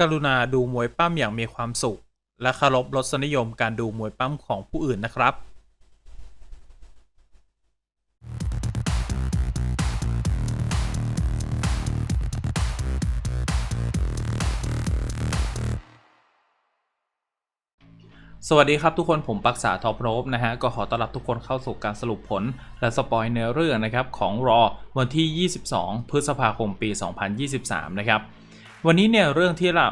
กรุณาดูมวยปั้มอย่างมีความสุข และเคารพรสนิยมการดูมวยปั้มของผู้อื่นนะครับสวัสดีครับทุกคนผมปักษาท็อปโรบนะฮะ ก็ขอต้อนรับทุกคนเข้าสู่การสรุปผล และสปอยเนื้อเรื่องนะครับ ของรอวันที่ 22 พฤษภาคมปี 2023 นะครับ วันนี้เนี่ยเรื่องที่เรา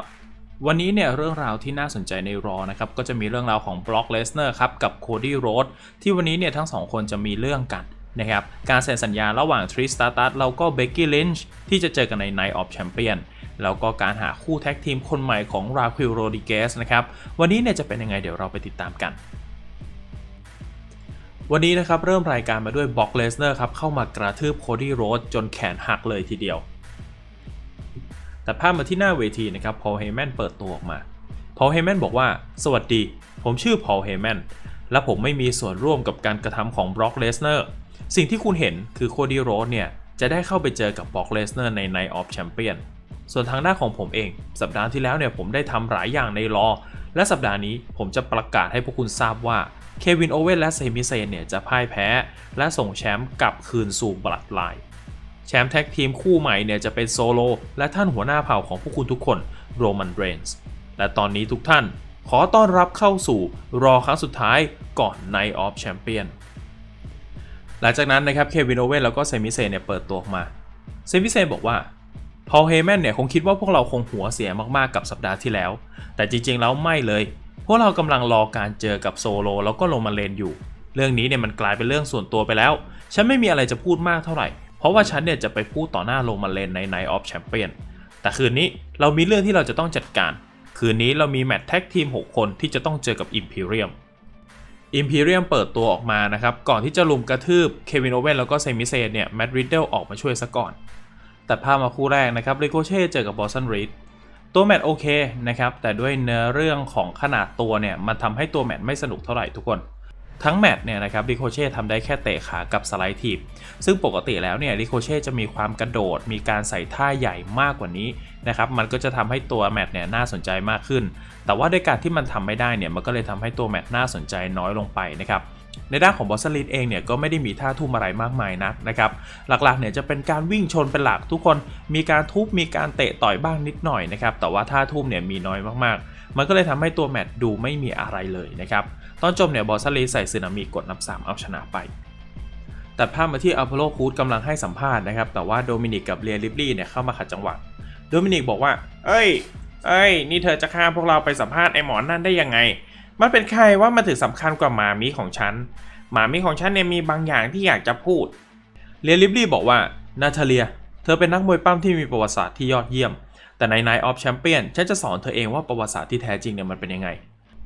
วันนี้เนี่ยเรื่องราวที่น่าสนใจในรอนะครับก็จะมีเรื่องราวของบล็อกเลสเนอร์ครับกับโคดี้โรดที่วันนี้เนี่ยทั้งสองคนจะมีเรื่องกันนะครับการเซ็นสัญญาระหว่างทริสตาตัสแล้วก็เบกกี้ลินช์ที่จะเจอกันใน Night of Champion แล้วก็การหาคู่แท็กทีมคนใหม่ของราคิลโรดิเกสนะครับวันนี้เนี่ยจะเป็นยังไงเดี๋ยวเราไปติดตามกันวันนี้นะครับเริ่มรายการมาด้วยบ็อกเลสเนอร์ครับเข้ามากระทืบโคดี้โรดจนแขนหักเลยทีเดียว แต่ภาพมาที่หน้าเวทีนะครับพอลเฮแมนเปิดตัวออกมาพอลเฮแมนบอกว่า สวัสดี ผมชื่อพอลเฮแมนและผมไม่มีส่วนร่วมกับการกระทำของบล็อกเลสเนอร์สิ่งที่คุณเห็นคือโคดี้โรดเนี่ย จะได้เข้าไปเจอกับบล็อกเลสเนอร์ใน Night of Champion ส่วนทางด้านของผมเอง สัปดาห์ที่แล้วเนี่ยผมได้ทำหลายอย่างในรอ และสัปดาห์นี้ผมจะประกาศให้พวกคุณทราบว่าเควินโอเว่นและเซมิเซนเนี่ยจะพ่ายแพ้ และส่งแชมป์กลับคืนสู่บลัดไลน์ แชมป์แท็กทีมคู่ใหม่เนี่ยจะเป็นโซโล และท่านหัวหน้าเผ่าของพวกคุณทุกคนโรมันเรนส์และตอนนี้ทุกท่านขอต้อนรับเข้าสู่รอครั้งสุดท้ายก่อน Night of Champion หลังจากนั้นนะครับเควินโอเว่นแล้วก็เซมิเซนเนี่ยเปิดตัวออกมา เซมิเซนบอกว่าพอลเฮแมนเนี่ยคงคิดว่าพวกเราคงหัวเสียมากๆกับสัปดาห์ที่แล้ว แต่จริงๆแล้วไม่เลย พวกเรากำลังรอการเจอกับโซโลแล้วก็โรมาเลนอยู่ เรื่องนี้เนี่ยมันกลายเป็นเรื่องส่วนตัวไปแล้ว ฉันไม่มีอะไรจะพูดมากเท่าไหร่ เพราะว่าฉันเนี่ยจะไปพูดต่อหน้าโรมาเลนใน Night of Champion แต่คืนนี้เรามีเรื่องที่เราจะต้องจัดการ คืนนี้เรามีแมตช์แท็กทีม 6 คนที่จะต้องเจอกับ Imperium Imperium เปิดตัวออกมานะครับ ก่อนที่จะลุมกระทืบเควินโอเว่นแล้วก็เซมิเซนเนี่ยแมตต์ริดเดิลออกมาช่วยซะก่อน แตัดภาพมาคู่แรกนะครับริโกเช่เจอกับบอสตันรีดตัวแมตช์โอเคนะครับ แต่ด้วยเนื้อเรื่องของขนาดตัวเนี่ย มันทำให้ตัวแมตช์ไม่สนุกเท่าไหร่ทุกคน ทั้งแมตช์เนี่ยนะครับริโคเช่ทำได้แค่เตะขากับสไลด์ทีบซึ่งปกติแล้วเนี่ยริโคเช่จะมีความกระโดด มีการใส่ท่าใหญ่มากกว่านี้นะครับมันก็จะทำให้ตัวแมตช์เนี่ยน่าสนใจมากขึ้น แต่ว่าด้วยการที่มันทำไม่ได้เนี่ยมันก็เลยทำให้ตัวแมตช์น่าสนใจน้อยลงไปนะครับในด้านของบอสลิดเองเนี่ยก็ไม่ได้มีท่าทุ่มอะไรมากมายนักนะครับหลักๆเนี่ยจะเป็นการวิ่งชนเป็นหลักทุกคนมีการทุบมีการเตะต่อยบ้างนิดหน่อยนะครับแต่ว่าท่าทุ่มเนี่ยมีน้อยมากๆ มันก็เลยทำให้ตัวแมตช์ดูไม่มีอะไรเลยนะครับ ตอนจบเนี่ยบอสลิดใส่สึนามิกดนับ 3 เอาชนะไป ตัดภาพมาที่อัลโพโลคูดกำลังให้สัมภาษณ์นะครับ แต่ว่าโดมินิกกับเรียลิบลี่เนี่ยเข้ามาขัดจังหวะ โดมินิกบอกว่า เอ้ย เอ้ย นี่เธอจะข้ามพวกเราไปสัมภาษณ์ไอหมอนั่นได้ยังไง มันเป็นใครว่ามันถึงสำคัญกว่าหมามีของฉัน หมามีของฉันเนี่ยมีบางอย่างที่อยากจะพูด เรียลิบลี่บอกว่า นาทาเลีย เธอเป็นนักมวยปั้มที่มีประวัติศาสตร์ที่ยอดเยี่ยม แต่ใน Night of Champion ฉันจะสอนเธอเองว่าประวัติศาสตร์ที่แท้จริงเนี่ยมันเป็นยังไง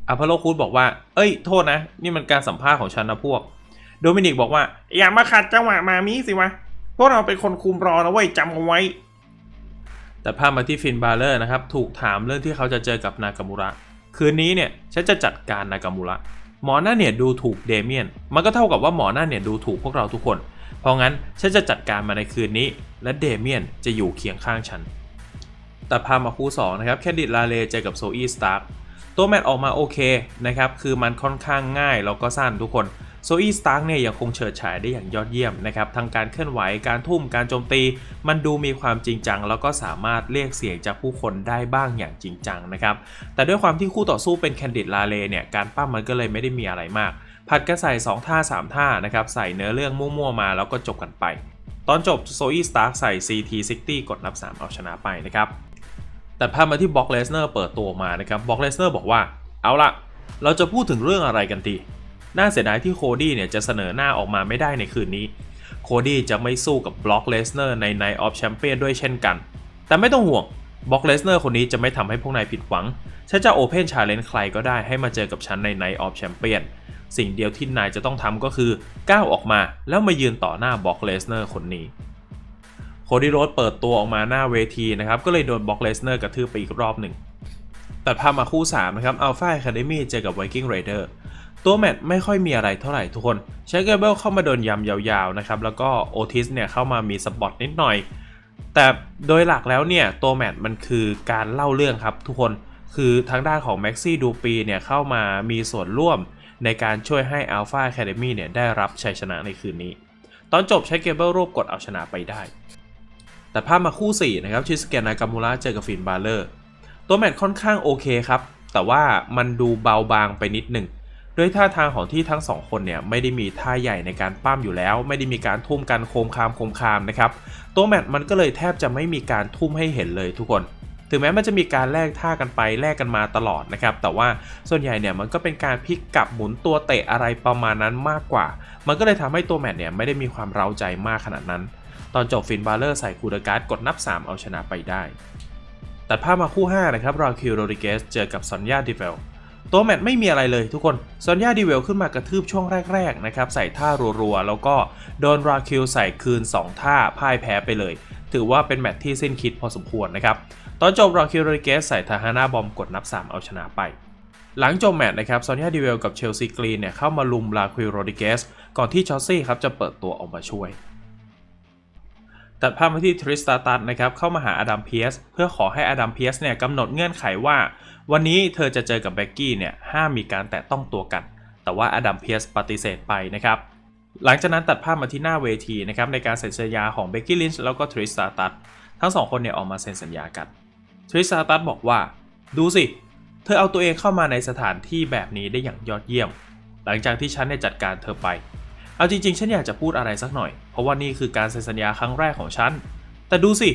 อพอลโลคูดบอกว่า เอ้ย โทษนะ นี่มันการสัมภาษณ์ของฉันนะพวก โดมินิกบอกว่า อย่ามาขัดจังหวะมามีสิวะ พวกเราเป็นคนคุมรอนะเว้ยจำเอาไว้ แต่ภาพมาที่ฟินบาเลอร์นะครับ ถูกถามเรื่องที่เขาจะเจอกับนากามูระ คืนนี้เนี่ย ฉันจะจัดการนากามูระ หมอหน้าเนี่ยดูถูกเดเมียน มันก็เท่ากับว่าหมอหน้าเนี่ยดูถูกพวกเราทุกคน เพราะงั้นฉันจะจัดการมาในคืนนี้ และเดเมียนจะอยู่เคียงข้างฉัน แต่พามาคู่2นะครับ แคดดิตลาเลเจอกับโซอีสตาร์ ตัวแมตออกมาโอเคนะครับ คือมันค่อนข้างง่ายแล้วก็สั้นทุกคนโซอีสตาร์กเนี่ยยังคงเฉิดฉายได้อย่างยอดเยี่ยมนะครับทั้งการเคลื่อนไหวการทุ่มการโจมตี มันดูมีความจริงจัง แล้วก็สามารถเรียกเสียงจากผู้คนได้บ้างอย่างจริงจังนะครับแต่ด้วยความที่คู่ต่อสู้เป็นแคนดิดลาเลเนี่ยการปั้มมันก็เลยไม่ได้มีอะไรมาก ผัดกันใส่ 2 ท่า 3 ท่านะครับใส่เนื้อเรื่องมั่วๆมาแล้วก็จบกันไป ตอนจบโซอีสตาร์กใส่ CT60 กดนับ 3 เอาชนะไปนะครับ แต่พามาที่บ็อกเลสเนอร์เปิดตัวมานะครับบ็อกเลสเนอร์บอกว่า เอาละเราจะพูดถึงเรื่องอะไรกันดีน่าเสียดายที่โคดี้เนี่ยจะเสนอหน้าออกมาไม่ได้ในคืนนี้ โคดี้จะไม่สู้กับบล็อกเลสเนอร์ใน Night of Champion ด้วยเช่นกัน แต่ไม่ต้องห่วงบล็อกเลสเนอร์คนนี้จะไม่ทำให้พวกนายผิดหวัง ฉันจะโอเพนชาเลนจ์ใครก็ได้ให้มาเจอกับฉันใน Night of Champion สิ่งเดียวที่นายจะต้องทำก็คือก้าวออกมาแล้วมายืนต่อหน้าบล็อกเลสเนอร์คนนี้ โคดี้โรดเปิดตัวออกมาหน้าเวทีนะครับ ก็เลยโดนบล็อกเลสเนอร์กระทืบไปอีกรอบหนึ่งตัดภาพมาคู่ 3 นะครับอัลฟา a คาเดมี่เจอกับ Viking Raider ตัวแมตช์ไม่ค่อยมีอะไรเท่าไหร่ทุกคนใช้เกเบิลเข้ามาโดนยำยาวๆนะครับ แล้วก็โอทิสเนี่ยเข้ามามีสปอตนิดหน่อย แต่โดยหลักแล้วเนี่ย ตัวแมตช์มันคือการเล่าเรื่องครับทุกคนคือทางด้านของแม็กซี่ดูปีเนี่ยเข้ามามีส่วนร่วมในการช่วยให้ Alpha Academy เนี่ยได้รับชัยชนะในคืนนี้ ตอนจบใช้เกเบิลรวบกดเอาชนะไปได้ แต่ภาพมาคู่ 4 นะครับ ชิสเกนนากามูระเจอกับฟินบาเลอร์ ตัวแมตช์ค่อนข้างโอเคครับ แต่ว่ามันดูเบาบางไปนิดหนึ่งด้วยท่าทางของที่ทั้งสองคนเนี่ยไม่ได้มีท่าใหญ่ในการปั้มอยู่แล้ว ไม่ได้มีการทุ่มกันโคมคามโคมคามนะครับ ตัวแมตช์มันก็เลยแทบจะไม่มีการทุ่มให้เห็นเลยทุกคน ถึงแม้มันจะมีการแลกท่ากันไปแลกกันมาตลอดนะครับ แต่ว่าส่วนใหญ่เนี่ยมันก็เป็นการพลิกกลับหมุนตัวเตะอะไรประมาณนั้นมากกว่า มันก็เลยทำให้ตัวแมตช์เนี่ยไม่ได้มีความเร้าใจมากขนาดนั้น ตอนจบฟินบาเลอร์ใส่คูเดการ์ดกดนับ 3 เอาชนะไปได้ ตัดภาพมาคู่ 5 นะครับ ราคิวโรดิเกสเจอกับซอนยาดิเวลตัวแมตช์ไม่มีอะไรเลยทุกคนซอนยาดิเวลขึ้นมากระทืบช่วงแรกๆนะครับใส่ท่ารัวๆ แล้วก็โดนราคิวใส่คืน 2 ท่าพ่ายแพ้ไปเลย ถือว่าเป็นแมตช์ที่สิ้นคิดพอสมควรนะครับ ตอนจบราคิวโรดิเกสใส่ทาฮาน่าบอมกดนับ 3 เอาชนะไปหลังจบแมตช์นะครับซอนยาดิเวลกับเชลซีกรีนเนี่ยเข้ามาลุมราคิวโรดิเกสก่อนที่ชอสซี่ครับจะเปิดตัวออกมาช่วย ตัดภาพมาที่ทริสตาตัสนะครับเข้ามาหาอดัมเพียสเพื่อขอให้อดัมเพียสเนี่ยกำหนดเงื่อนไขว่า วันนี้เธอจะเจอกับเบกกี้เนี่ยห้ามมีการแตะต้องตัวกัน แต่ว่าอดัมเพียสปฏิเสธไปนะครับหลังจากนั้นตัดภาพมาที่หน้าเวทีนะครับในการเซ็นสัญญาของเบกกี้ลินช์แล้วก็ทริสตาตัสทั้งสองคนเนี่ยออกมาเซ็นสัญญากันทริสตาตัสบอกว่า ดูสิ เธอเอาตัวเองเข้ามาในสถานที่แบบนี้ได้อย่างยอดเยี่ยม หลังจากที่ฉันเนี่ยจัดการเธอไป เอาจริงๆ ฉันอยากจะพูดอะไรสักหน่อย เพราะว่านี่คือการเซ็นสัญญาครั้งแรกของฉัน แต่ดูสิ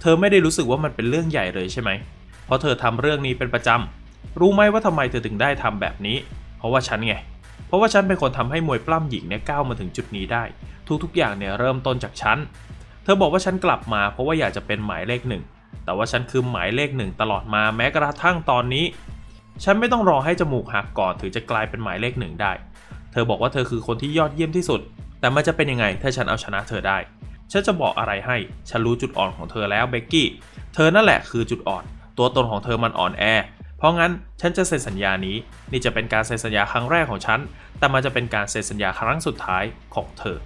เธอไม่ได้รู้สึกว่ามันเป็นเรื่องใหญ่เลยใช่ไหม เพราะเธอทำเรื่องนี้เป็นประจำรู้ไหมว่าทำไมเธอถึงได้ทำแบบนี้ เพราะว่าฉันไง เพราะว่าฉันเป็นคนทำให้มวยปล้ำหญิงเนี่ยก้าวมาถึงจุดนี้ได้ ทุกๆ อย่างเนี่ยเริ่มต้นจากฉัน เธอบอกว่าฉันกลับมา เพราะว่าอยากจะเป็นหมายเลขหนึ่ง แต่ว่าฉันคือหมายเลขหนึ่งตลอดมาแม้กระทั่งตอนนี้ ฉันไม่ต้องรอให้จมูกหักก่อนถึงจะกลายเป็นหมายเลขหนึ่งได้ เธอบอกว่าเธอคือคนที่ยอดเยี่ยมที่สุด แต่มันจะเป็นยังไงถ้าฉันเอาชนะเธอได้ ฉันจะบอกอะไรให้ ฉันรู้จุดอ่อนของเธอแล้วเบกกี้ เธอนั่นแหละคือจุดอ่อน ตัวตนของเธอมันอ่อนแอ เพราะงั้นฉันจะเซ็นสัญญานี้ นี่จะเป็นการเซ็นสัญญาครั้งแรกของฉัน แต่มันจะเป็นการเซ็นสัญญาครั้งสุดท้ายของเธอ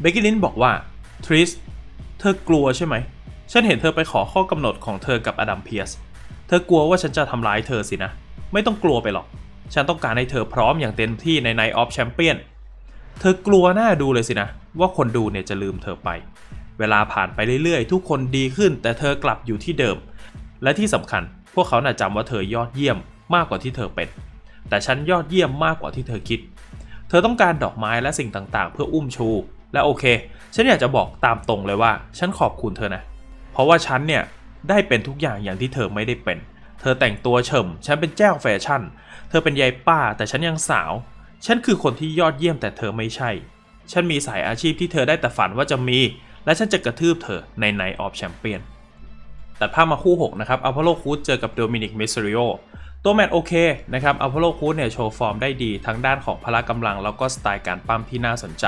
เบกกี้ลินบอกว่าทริส เธอกลัวใช่ไหม ฉันเห็นเธอไปขอข้อกำหนดของเธอกับอดัมเพียส เธอกลัวว่าฉันจะทำร้ายเธอสินะ ไม่ต้องกลัวไปหรอก ฉันต้องการให้เธอพร้อมอย่างเต็มที่ใน Night of Champion เธอกลัวหน้าดูเลยสินะ ว่าคนดูเนี่ยจะลืมเธอไป เวลาผ่านไปเรื่อยๆ ทุกคนดีขึ้น แต่เธอกลับอยู่ที่เดิม และที่สำคัญพวกเขาน่ะจำว่าเธอยอดเยี่ยมมากกว่าที่เธอเป็น แต่ฉันยอดเยี่ยมมากกว่าที่เธอคิด เธอต้องการดอกไม้และสิ่งต่างๆ เพื่ออุ้มชู และโอเค ฉันอยากจะบอกตามตรงเลยว่า ฉันขอบคุณเธอนะ เพราะว่าฉันเนี่ยได้เป็นทุกอย่างอย่างที่เธอไม่ได้เป็น เธอแต่งตัวเฉิมฉันเป็นแจ้วแฟชั่น เธอเป็นยายป้าแต่ฉันยังสาว ฉันคือคนที่ยอดเยี่ยมแต่เธอไม่ใช่ ฉันมีสายอาชีพที่เธอได้แต่ฝันว่าจะมี และฉันจะกระทืบเธอใน Night of Champion ตัดภาพมาคู่ 6 นะครับอัลพโลคูดเจอกับโดมินิกเมสซิริโอตัวแมตช์โอเคนะครับอัลพโลคูดเนี่ยโชว์ฟอร์มได้ดี ทั้งด้านของพละกำลังแล้วก็สไตล์การปั้มที่น่าสนใจ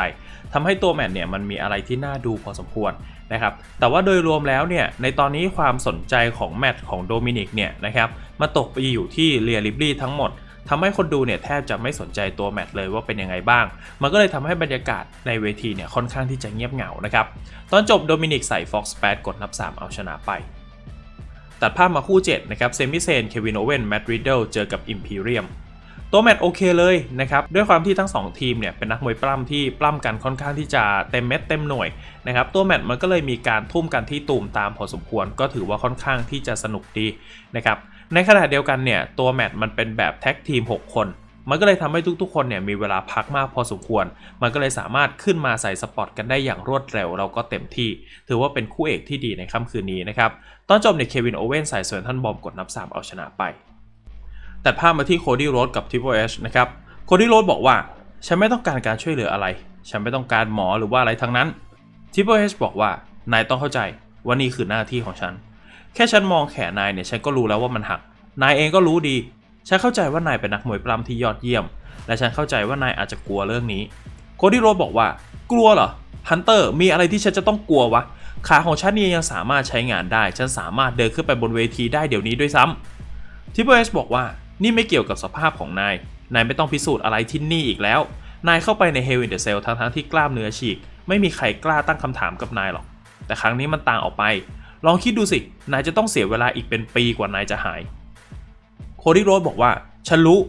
ทำให้ตัวแมตช์เนี่ยมันมีอะไรที่น่าดูพอสมควร นะครับแต่ว่าโดยรวมแล้วเนี่ยในตอนนี้ความสนใจของแมตช์ของโดมินิกเนี่ยนะครับมาตกไปอยู่ที่เรียลิบลี่ทั้งหมดทำให้คนดูเนี่ยแทบจะไม่สนใจตัวแมตช์เลยว่าเป็นยังไงบ้าง มันก็เลยทำให้บรรยากาศในเวทีเนี่ยค่อนข้างที่จะเงียบเหงานะครับ ตอนจบโดมินิกใส่ Fox 8 กดนับ 3 เอาชนะไป ตัดภาพมาคู่ 7 นะครับ เซมิเซน เควินโอเวนแมตต์ริดเดิลเจอกับอิมพีเรียม ตัวแมตช์โอเคเลยนะครับด้วยความที่ทั้ง 2 ทีมเนี่ยเป็นนักมวยปล้ำที่ปล้ำกันค่อนข้างที่จะเต็มเม็ดเต็มหน่วยนะครับตัวแมตช์มันก็เลยมีการทุ่มกันที่ตูมตามพอสมควร ก็ถือว่าค่อนข้างที่จะสนุกดีนะครับในขณะเดียวกันเนี่ยตัวแมตช์มันเป็นแบบแท็กทีม 6 คนมันก็เลยทำให้ทุกๆ คนเนี่ยมีเวลาพักมากพอสมควร มันก็เลยสามารถขึ้นมาใส่สปอตกันได้อย่างรวดเร็ว เราก็เต็มที่ ถือว่าเป็นคู่เอกที่ดีในค่ำคืนนี้นะครับ ตอนจบเนี่ยเควินโอเว่นใส่ส่วนท่านบอมกดนับ 3 เอาชนะไป ตัดภาพมาที่โคดี้โรดกับทิปเปอเอชนะครับ โคดี้โรดบอกว่า ฉันไม่ต้องการการช่วยเหลืออะไร ฉันไม่ต้องการหมอหรือว่าอะไรทั้งนั้นทิปเปอเอชบอกว่า นายต้องเข้าใจว่านี่คือหน้าที่ของฉัน แค่ฉันมองแขนนายเนี่ยฉันก็รู้แล้วว่ามันหัก นายเองก็รู้ดี ฉันเข้าใจว่านายเป็นนักมวยปล้ำที่ยอดเยี่ยม และฉันเข้าใจว่านายอาจจะกลัวเรื่องนี้ โคดี้โรดบอกว่า กลัวเหรอ ฮันเตอร์ มีอะไรที่ฉันจะต้องกลัววะ ขาของฉันนี่ยังสามารถใช้งานได้ ฉันสามารถเดินขึ้นไปบนเวทีได้เดี๋ยวนี้ด้วยซ้ำทิปเปอร์เอชบอกว่า นี่ไม่เกี่ยวกับสภาพของนาย นายไม่ต้องพิสูจน์อะไรที่นี่อีกแล้ว นายเข้าไปในเฮลวินเดอร์เซลทั้งๆที่กล้ามเนื้อฉีก ไม่มีใครกล้าตั้งคำถามกับนายหรอก แต่ครั้งนี้มันต่างออกไป ลองคิดดูสิ นายจะต้องเสียเวลาอีกเป็นปีกว่านายจะหาย โคดี้โรสบอกว่า ฉันรู้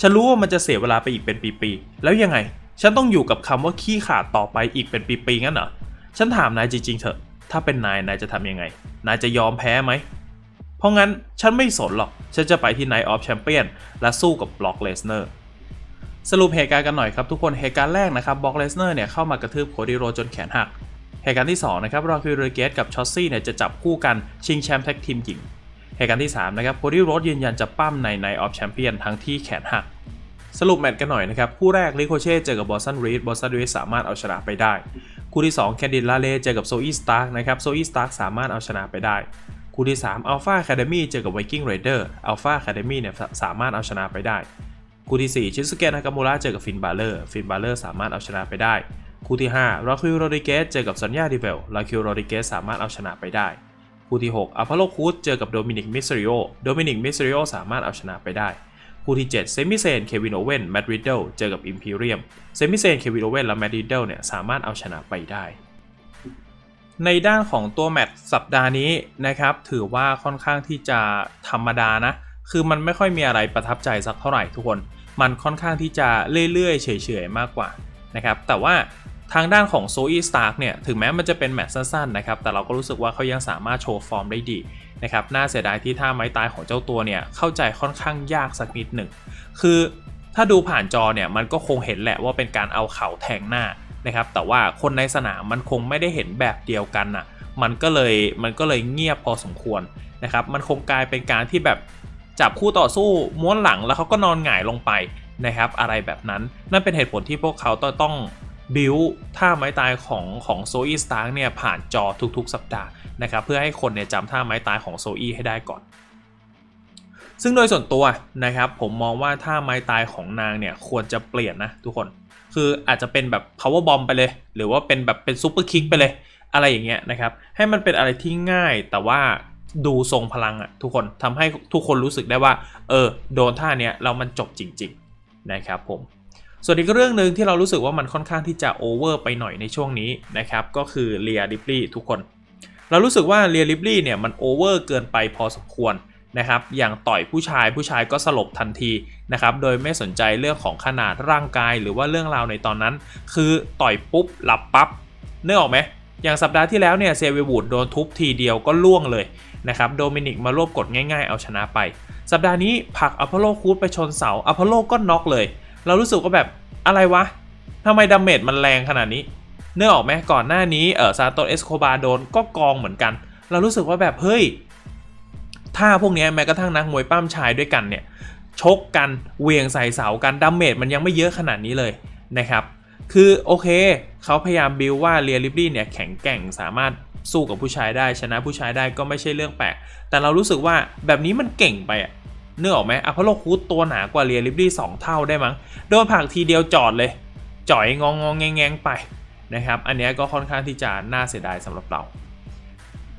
ฉันรู้ว่ามันจะเสียเวลาไปอีกเป็นปีๆ แล้วยังไง ฉันต้องอยู่กับคำว่าขี้ขาดต่อไปอีกเป็นปีๆงั้นเหรอ ฉันถามนายจริงๆเถอะ ถ้าเป็นนาย นายจะทำยังไง นายจะยอมแพ้ไหม เพราะงั้นฉันไม่สนหรอก ฉันจะไปที่ Night of Champion และสู้กับบล็อกเลสเนอร์สรุปเหตุการณ์กันหน่อยครับทุกคนเหตุการณ์แรกนะครับบล็อกเลสเนอร์เนี่ยเข้ามากระทืบโคดีโรจนแขนหักเหตุการณ์ที่2นะครับรอคิวเรเกตกับชอสซี่เนี่ยจะจับคู่กันชิงแชมป์แท็กทีมหญิงเหตุการณ์ที่3นะครับโคดี้โรสยืนยันจะปั้มใน Night of Champion ทั้งที่แขนหัก สรุปแมตช์กันหน่อยนะครับ คู่แรกลิโคเช่เจอกับบอสตันรีดบอสตันรีดสามารถเอาชนะไปได้ คู่ที่2แคนดิดลาเล่เจอกับโซอีสตาร์กนะครับโซอีสตาร์กสามารถเอาชนะไปได้ คู่ที่ 3 Alpha Academy เจอกับ Viking Raider Alpha Academy เนี่ยสามารถเอาชนะไปได้ คู่ที่ 4 ชิสเกะนากามูระเจอกับฟินบาเลอร์ฟินบาเลอร์สามารถเอาชนะไปได้ คู่ที่5ราคิวโรดิเกสเจอกับซอนยาดิเวลราคิวโรดิเกสสามารถเอาชนะไปได้ คู่ที่6อพอลโลคูดเจอกับโดมินิกมิสซิโอโดมินิกมิสซิโอสามารถเอาชนะไปได้คู่ที่7เซมิเซนเควินโอเวนแมดริดเดิลเจอกับอิมพีเรียมเซมิเซนเควินโอเวนและแมดริดเดิลเนี่ยสามารถเอาชนะไปได้ ในด้านของตัวแมตช์สัปดาห์นี้นะครับ ถือว่าค่อนข้างที่จะธรรมดานะ คือมันไม่ค่อยมีอะไรประทับใจสักเท่าไหร่ทุกคน มันค่อนข้างที่จะเรื่อยๆเฉยๆมากกว่านะครับ แต่ว่าทางด้านของโซอีสตาร์กเนี่ย ถึงแม้มันจะเป็นแมตช์สั้นๆนะครับ แต่เราก็รู้สึกว่าเขายังสามารถโชว์ฟอร์มได้ดีนะครับ น่าเสียดายที่ท่าไม้ตายของเจ้าตัวเนี่ย เข้าใจค่อนข้างยากสักนิดหนึ่ง คือถ้าดูผ่านจอเนี่ย มันก็คงเห็นแหละว่าเป็นการเอาเข่าแทงหน้า นะครับแต่ว่าคนในสนามมันคงไม่ได้เห็นแบบเดียวกันน่ะมันก็เลยมันก็เลยเงียบพอสมควรนะครับมันคงกลายเป็นการที่แบบจับคู่ต่อสู้ม้วนหลังแล้วเขาก็นอนหงายลงไปนะครับอะไรแบบนั้นนั่นเป็นเหตุผลที่พวกเขาต้องต้องบิวท่าไม้ตายของของโซอีสตาร์เนี่ยผ่านจอทุกๆ สัปดาห์นะครับเพื่อให้คนเนี่ยจำท่าไม้ตายของโซอีให้ได้ก่อน ซึ่งโดยส่วนตัวนะครับผมมองว่าท่าไม้ตายของนางเนี่ยควรจะเปลี่ยนนะทุกคนคืออาจจะเป็นแบบ power bomb ไปเลย หรือว่าเป็นแบบเป็น super kick ไปเลย อะไรอย่างเงี้ยนะครับ ให้มันเป็นอะไรที่ง่ายแต่ว่าดูทรงพลังอะทุกคนทำให้ทุกคนรู้สึกได้ว่า เออ โดนท่าเนี้ยเรามันจบจริง ๆ นะครับผม ส่วนอีกเรื่องหนึ่งที่เรารู้สึกว่ามันค่อนข้างที่จะโอเวอร์ไปหน่อยในช่วงนี้นะครับ ก็คือเลียริปลี่ทุกคน เรารู้สึกว่าเลียริปลี่เนี่ยมันโอเวอร์เกินไปพอสมควร นะครับ อย่างต่อยผู้ชายผู้ชายก็สลบทันทีนะครับ โดยไม่สนใจเรื่องของขนาดร่างกายหรือว่าเรื่องราวในตอนนั้น คือต่อยปุ๊บหลับปั๊บเนื้อออกไหมอย่างสัปดาห์ที่แล้วเนี่ยเซเววูดโดนทุบทีเดียวก็ล่วงเลยนะครับโดมินิกมารวบกดง่ายๆเอาชนะไป สัปดาห์นี้ผักอพอลโลคูดไปชนเสาอพอลโลก็น็อกเลย เรารู้สึกว่าแบบอะไรวะทำไมดาเมจมันแรงขนาดนี้ เนื้อออกไหมก่อนหน้านี้เออซาโตเอสโคบาโดนก็กองเหมือนกัน เรารู้สึกว่าแบบเฮ้ย ท่าพวกนี้แม้กระทั่งนักมวยปั้มชายด้วยกันเนี่ยชกกันเวียงใส่เสากันดาเมจมันยังไม่เยอะขนาดนี้เลยนะครับ คือโอเคเขาพยายามบิวว่าเรียลิบลี่เนี่ยแข็งแกร่งสามารถสู้กับผู้ชายได้ชนะผู้ชายได้ก็ไม่ใช่เรื่องแปลก แต่เรารู้สึกว่าแบบนี้มันเก่งไปอะเนื้อออกไหมอพอลโลคูดตัวหนากว่าเรียลิบลี่สองเท่าได้มั้งโดนผักทีเดียวจอดเลย จ่อยงองงงแงงแงงไปนะครับ อันนี้ก็ค่อนข้างที่จะน่าเสียดายสำหรับเรา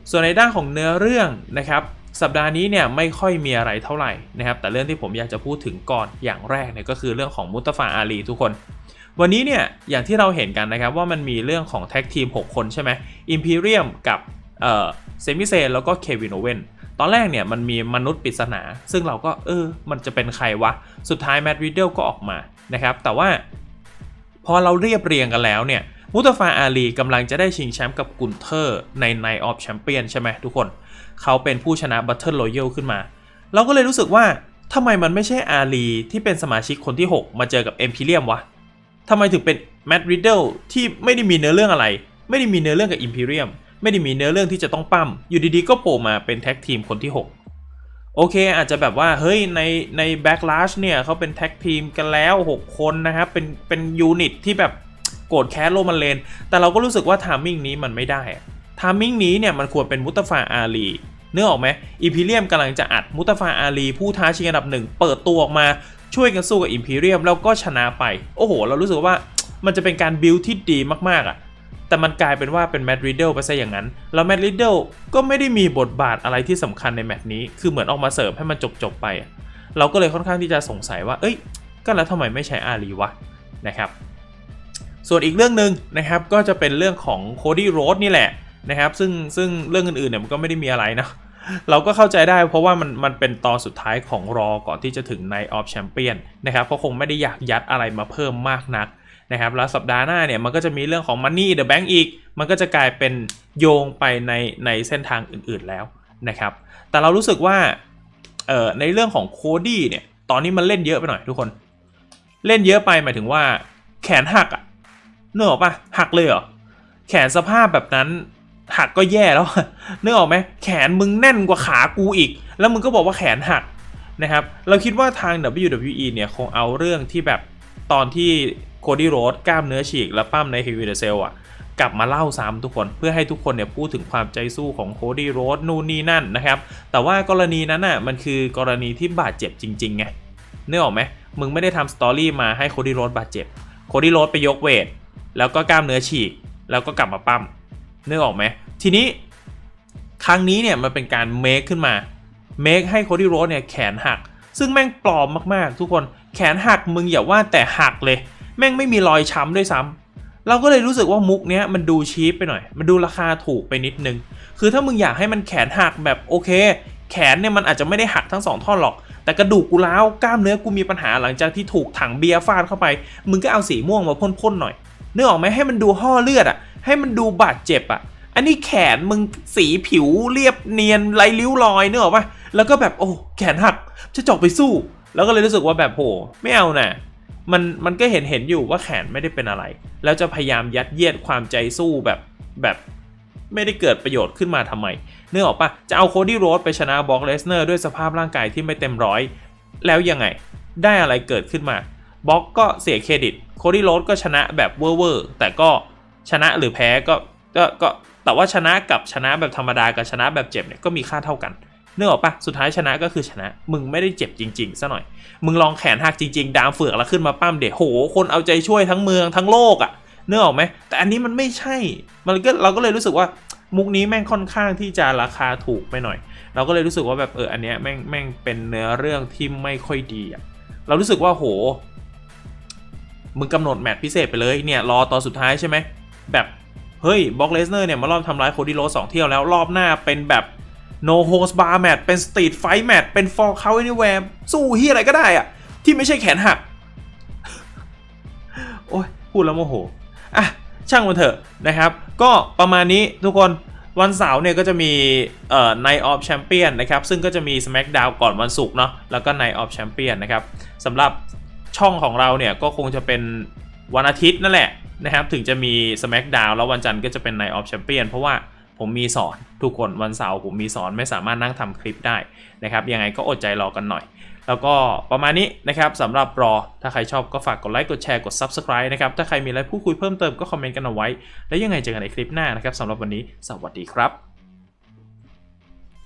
ส่วนในด้านของเนื้อเรื่องนะครับ สัปดาห์นี้เนี่ยไม่ค่อยมีอะไรเท่าไหร่นะครับแต่เรื่องที่ผมอยากจะพูดถึงก่อนอย่างแรกเนี่ยก็คือเรื่องของมุตฟาอาลีทุกคน วันนี้เนี่ยอย่างที่เราเห็นกันนะครับว่ามันมีเรื่องของแท็กทีม 6 คนใช่ไหมอิมพีเรียมกับเอ่อเซมิเซนแล้วก็เควินโอเวนตอนแรกเนี่ยมันมีมนุษย์ปริศนา ซึ่งเราก็เออ มันจะเป็นใครวะ สุดท้ายแมดริดเดิลก็ออกมานะครับ แต่ว่าพอเราเรียบเรียงกันแล้วเนี่ย มุตฟาอาลีกำลังจะได้ชิงแชมป์กับกุนเทอร์ใน Night of Champion ใช่ไหมทุกคน เขาเป็นผู้ชนะ Battle Royale ขึ้นมา เราก็เลยรู้สึกว่าทำไมมันไม่ใช่อาลีที่เป็นสมาชิกคนที่ 6 มาเจอกับเอ็มพีเรียมวะทำไมถึงเป็นแมดริดเดิลที่ไม่ได้มีเนื้อเรื่องอะไร ไม่ได้มีเนื้อเรื่องกับอิมพีเรียมไม่ได้มีเนื้อเรื่องที่จะต้องปั้ม อยู่ดีๆ ก็โผล่มาเป็นแท็กทีมคนที่ 6 โอเค อาจจะแบบว่าเฮ้ยในในแบ็กลาชเนี่ยเขาเป็นแท็กทีมกันแล้ว 6 คนนะครับ เป็นเป็นยูนิตที่แบบโกรธแค้นโรมันเลน แต่เราก็รู้สึกว่าทามมิ่งนี้มันไม่ได้ ทามมิ่งนี้เนี่ยมันควรเป็นมุตฟาอาลีเนื้อออกไหมอิมพีเรียมกำลังจะอัดมุตฟาอาลีผู้ท้าชิงอันดับหนึ่งเปิดตัวออกมาช่วยกันสู้กับอิมพีเรียมแล้วก็ชนะไป โอ้โห เรารู้สึกว่ามันจะเป็นการบิลที่ดีมากๆอะ่ะแต่มันกลายเป็นว่าเป็นแมดริดเดิลไปซะอย่างนั้น แล้วแมดริดเดิลก็ไม่ได้มีบทบาทอะไรที่สำคัญในแมตช์นี้ คือเหมือนออกมาเสิร์ฟให้มันจบๆไปอะเราก็เลยค่อนข้างที่จะสงสัยว่า เอ้ย ก็แล้วทำไมไม่ใช้อาลีวะ นะครับ ส่วนอีกเรื่องหนึ่งนะครับ ก็จะเป็นเรื่องของโคดี้โรดนี่แหละ นะครับ ซึ่งซึ่งเรื่องอื่นๆเนี่ยมันก็ไม่ได้มีอะไรนะเราก็เข้าใจได้เพราะว่ามันมันเป็นตอนสุดท้ายของรอก่อนที่จะถึง Night of Champion นะครับเขาคงไม่ได้อยากยัดอะไรมาเพิ่มมากนักนะครับแล้วสัปดาห์หน้าเนี่ยมันก็จะมีเรื่องของ Money the Bank อีก มันก็จะกลายเป็นโยงไปในในเส้นทางอื่นๆแล้วนะครับแต่เรารู้สึกว่าเอ่อในเรื่องของโคดี้เนี่ยตอนนี้มันเล่นเยอะไปหน่อยทุกคน เล่นเยอะไปหมายถึงว่าแขนหักอะเนอออกปะหักเลยเหรอแขนสภาพแบบนั้น หักก็แย่แล้วนึกออกไหมแขนมึงแน่นกว่าขากูอีก แล้วมึงก็บอกว่าแขนหักนะครับ เราคิดว่าทาง WWE เนี่ยคงเอาเรื่องที่แบบตอนที่โคดี้โรดกล้ามเนื้อฉีกแล้วปั้มในเฮฟวีเดเซลอะกลับมาเล่าซ้ำทุกคนเพื่อให้ทุกคนเนี่ยพูดถึงความใจสู้ของโคดี้โรดนู่นนี่นั่นนะครับ แต่ว่ากรณีนั้นอะมันคือกรณีที่บาดเจ็บจริงๆไงนึกออกไหมมึงไม่ได้ทำสตอรี่มาให้โคดี้โรดบาดเจ็บโคดี้โรดไปยกเวทแล้วก็กล้ามเนื้อฉีก แล้วก็กลับมาปั้ม นึกออกไหมทีนี้ครั้งนี้เนี่ยมันเป็นการเมคขึ้นมาเมคให้โคดี้โรดเนี่ยแขนหัก ซึ่งแม่งปลอมมากๆ ทุกคนแขนหักมึงอย่าว่าแต่หักเลย แม่งไม่มีรอยช้ำด้วยซ้ำเราก็เลยรู้สึกว่ามุกเนี้ยมันดูชีพไปหน่อย มันดูราคาถูกไปนิดนึง คือถ้ามึงอยากให้มันแขนหักแบบโอเค แขนเนี่ยมันอาจจะไม่ได้หักทั้งสองท่อนหรอก แต่กระดูกกูร้าวกล้ามเนื้อกูมีปัญหาหลังจากที่ถูกถังเบียร์ฟาดเข้าไป มึงก็เอาสีม่วงมาพ่นๆหน่อยนึกออกไหมให้มันดูห่อเลือดอะ ให้มันดูบาดเจ็บอะ อันนี้แขนมึงสีผิวเรียบเนียนไรริ้วรอยเนออกปะแล้วก็แบบโอ้แขนหักจะจบไปสู้ แล้วก็เลยรู้สึกว่าแบบโหไม่เอาน่ะมันมันก็เห็นเห็นอยู่ว่าแขนไม่ได้เป็นอะไร แล้วจะพยายามยัดเยียดความใจสู้แบบแบบไม่ได้เกิดประโยชน์ขึ้นมาทำไมเนื้อออกปะจะเอาโคดี้โรดไปชนะบ็อกเลสเนอร์ด้วยสภาพร่างกายที่ไม่เต็มร้อย แล้วยังไงได้อะไรเกิดขึ้นมาบ็อกก็เสียเครดิตโคดี้โรดก็ชนะแบบเวอร์เวอร์แต่ก็ ชนะหรือแพ้ก็ก็ก็แต่ว่าชนะกับชนะแบบธรรมดากับชนะแบบเจ็บเนี่ยก็มีค่าเท่ากันเนื้อออกปะสุดท้ายชนะก็คือชนะ มึงไม่ได้เจ็บจริงๆซะหน่อย มึงลองแขนหักจริงๆ ดามเฟือกแล้วขึ้นมาปั้มเด็โห คนเอาใจช่วยทั้งเมืองทั้งโลกอะ่ะเนื้อออกไหมแต่อันนี้มันไม่ใช่ มันก็เราก็เลยรู้สึกว่ามุกนี้แม่งค่อนข้างที่จะราคาถูกไปหน่อย เราก็เลยรู้สึกว่าแบบเอออันเนี้ยแม่งแม่งเป็นเนื้อเรื่องที่ไม่ค่อยดีอะ่ะเรารู้สึกว่าโห มึงกำหนดแมตช์พิเศษไปเลยเนี่ยรอตอนสุดท้ายใช่ไหม แบบ เฮ้ยบ็อกเลสเนอร์เนี่ยมารอบทำร้ายโคดิโรสองเที่ยวแล้วรอบหน้าเป็นแบบ no host bar match เป็น street fight match เป็น for count anywhere สู้เฮียอะไรก็ได้อะที่ไม่ใช่แขนหัก โอ้ย พูดแล้วโมโห อะ ช่างมันเถอะนะครับ ก็ประมาณนี้ทุกคนวันเสาร์เนี่ยก็จะมีเอ่อ Night of Champion นะครับ ซึ่งก็จะมี SmackDown ก่อนวันศุกร์เนาะแล้วก็ Night of Champion นะครับสำหรับช่องของเราเนี่ยก็คงจะเป็น วันอาทิตย์นั่นแหละนะครับ ถึงจะมี SmackDown แล้ววันจันทร์ก็จะเป็น Night of Champion เพราะว่าผมมีสอนทุกคนวันเสาร์ผมมีสอนไม่สามารถนั่งทำคลิปได้นะครับ ยังไงก็อดใจรอกันหน่อย แล้วก็ประมาณนี้นะครับสำหรับรอ ถ้าใครชอบก็ฝากกดไลค์กดแชร์กด Subscribe นะครับ ถ้าใครมีอะไรพูดคุยเพิ่มเติมก็คอมเมนต์กันเอาไว้ แล้วยังไงเจอกันในคลิปหน้านะครับสำหรับวันนี้สวัสดีครับ